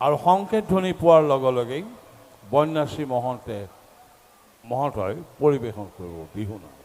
আৰু সংকেত ধ্বনি পোৱাৰ লগে লগেই বন্যাশ্ৰী মহন্তে মহন্তই পৰিৱেশন কৰিব বিহু নাম।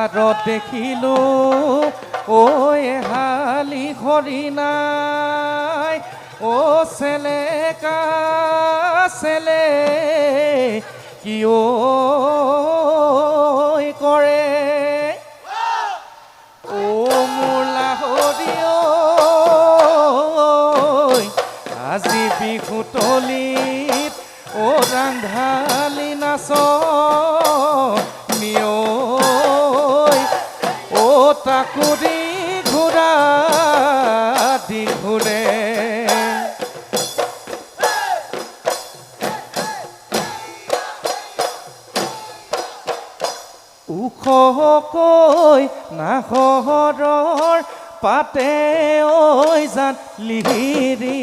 পাহাৰত দেখিল ও হালি হৰিণাই অ চেলেকা চেলে কি কৰে পাতে ঐ জাত লিহিৰি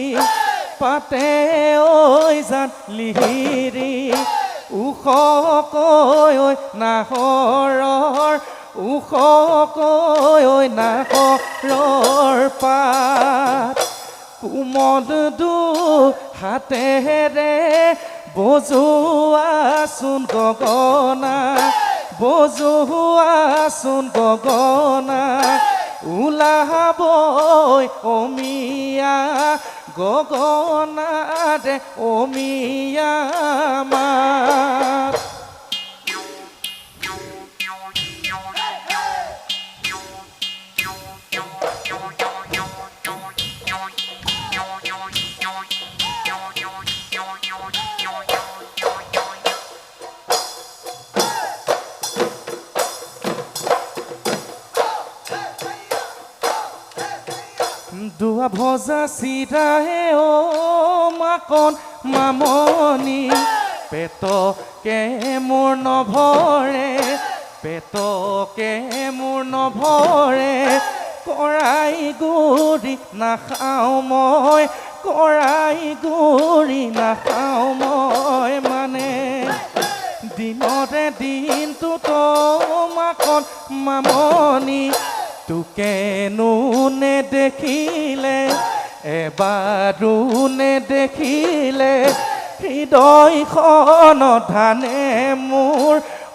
পাতে ঐ জাত লিহিৰি ওখকৈ নাহৰৰ ওখকৈ ঐ নাহৰৰ পাত। কোমল দু হাতেৰে বজোৱাচোন গগনা বজোৱাচোন গগনা। ওলাবই অমিয়া গগনা দে অমিয়া মাত। দুয়া ভজা চিৰাহে অ মাকন মামনি। পেটকে মোৰ নভৰে পেটকে মোৰ নভৰে। কৰাই গুৰি নাখাওঁ মই কৰাই গুৰি নাখাওঁ মই মানে। দিনতে দিনটো তোমাকত মামনি। তোকে নেদেখিলে এবাৰো নেদেখিলে হৃদয়খন ধানে মোৰ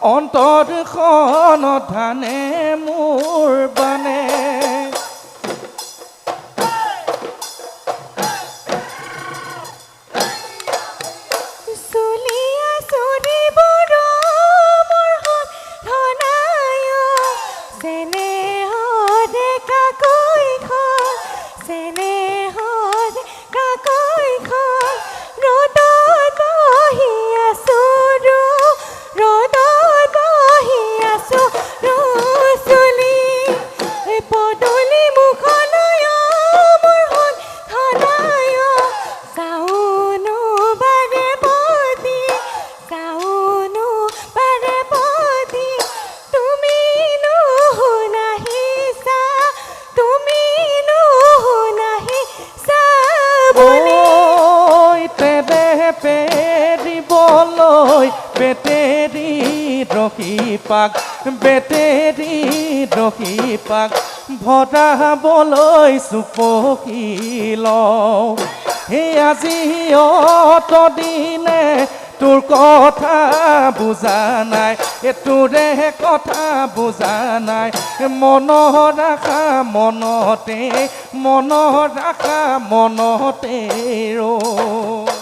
অন্তৰখন ধানে মোৰ বানে Seni দহি পাক বেটেৰী দহি পাক ভৰাবলৈ চুপকি লওঁ। সেই আজি অতদিনে তোৰ কথা বুজা নাই এইটোৰে কথা বুজা নাই। মনত ৰাখা মনতে মনত ৰাখা মনতে ৰ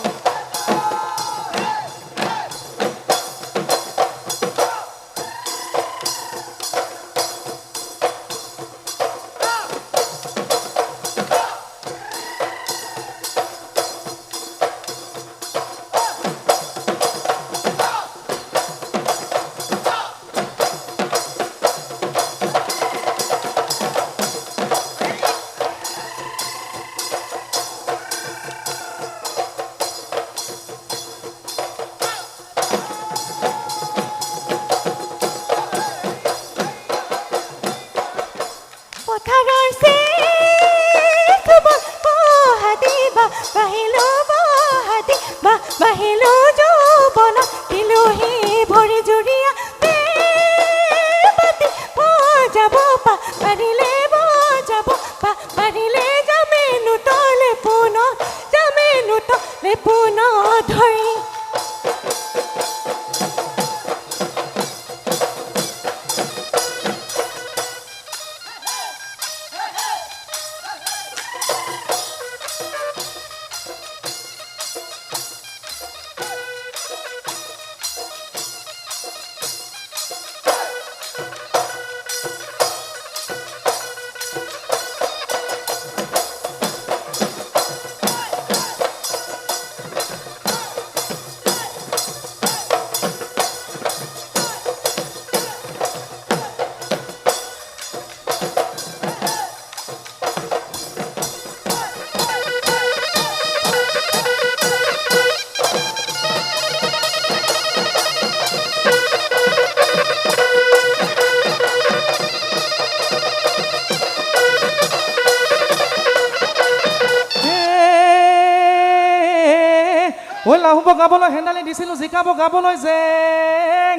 ঐ লাহু বগাবলৈ হেন্দালি দিছিলোঁ, জিকাব গাবলৈ জেং।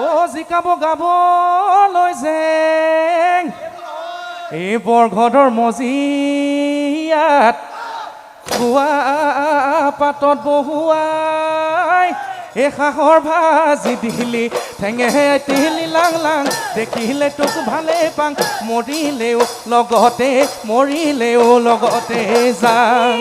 অ' জিকাব গাবলৈ জেং। এই বৰঘৰৰ মজিয়াত খোৱা পাতত বহুৱাই এই হাঁহৰ ভাজি দিলি, ঠেঙে তিলি, লাং লাং, দেখিলে তোক ভালে পাং, মৰিলেও, লগতে মৰিলেও, লগতে যাং।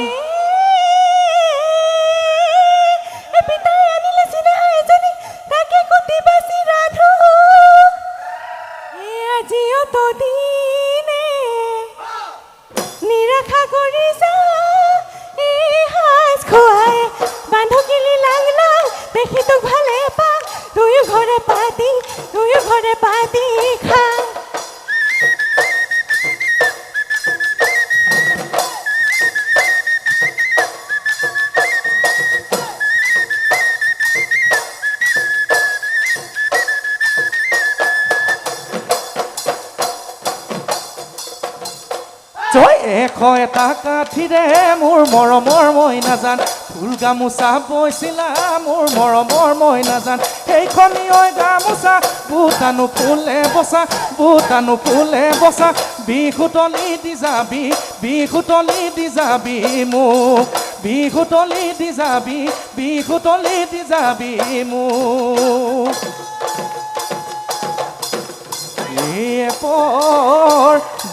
এশ এটা কাঠিৰে মোৰ মৰমৰ মই নাজান ফুল গামোচা বৈছিলা, মোৰ মৰমৰ মই নাজান সেইখনি ঐ গামোচা, বুটানো ফুলে বচা, বুটানো ফুলে বচা। বিহুতলি দি যাবি বিহুতলি দি যাবি মোক। বিহুতলি দি যাবি বিহুতলি দি যাবি মোক।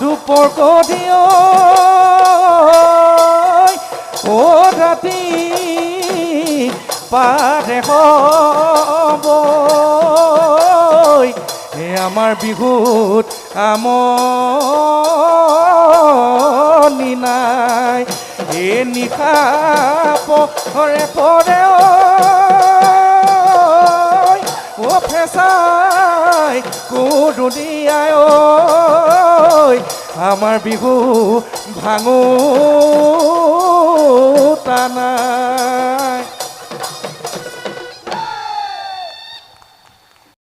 দুপৰ কদিয় ও ৰাতি পাৰে হ'ব আমাৰ বিহুত আমনি নাই। এ নিশা পৰে পৰে ও ফেঁচাই কুৰুদিয়াই ওই আমার বিহু ভাঙো টানা